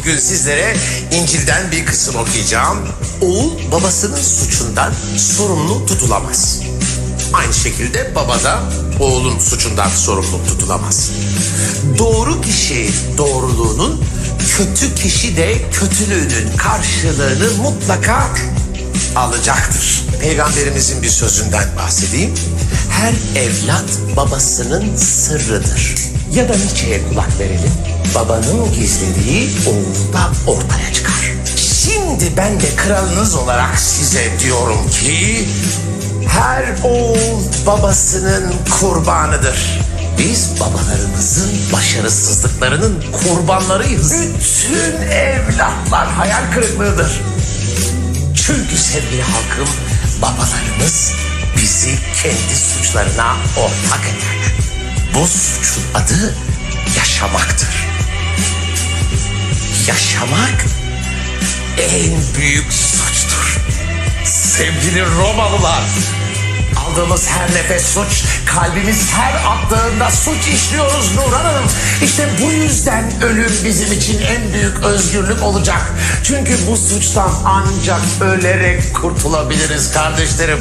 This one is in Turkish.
Bugün sizlere İncil'den bir kısım okuyacağım. Oğul babasının suçundan sorumlu tutulamaz. Aynı şekilde baba da oğlun suçundan sorumlu tutulamaz. Doğru kişi doğruluğunun, kötü kişi de kötülüğünün karşılığını mutlaka alacaktır. Peygamberimizin bir sözünden bahsedeyim. Her evlat babasının sırrıdır. Ya da Nietzsche'ye kulak verelim. Babanın gizlediği oğulda ortaya çıkar. Şimdi ben de kralınız olarak size diyorum ki... Her oğul babasının kurbanıdır. Biz babalarımızın başarısızlıklarının kurbanlarıyız. Bütün evlatlar hayal kırıklığıdır. Çünkü sevgili halkım babalarımız bizi kendi suçlarına ortak ederler. Bu suçun adı yaşamaktır. Yaşamak en büyük suçtur. Sevgili Romalılar, aldığımız her nefes suç, kalbimiz her attığında suç işliyoruz Nurhan Hanım. İşte bu yüzden ölüm bizim için en büyük özgürlük olacak. Çünkü bu suçtan ancak ölerek kurtulabiliriz kardeşlerim.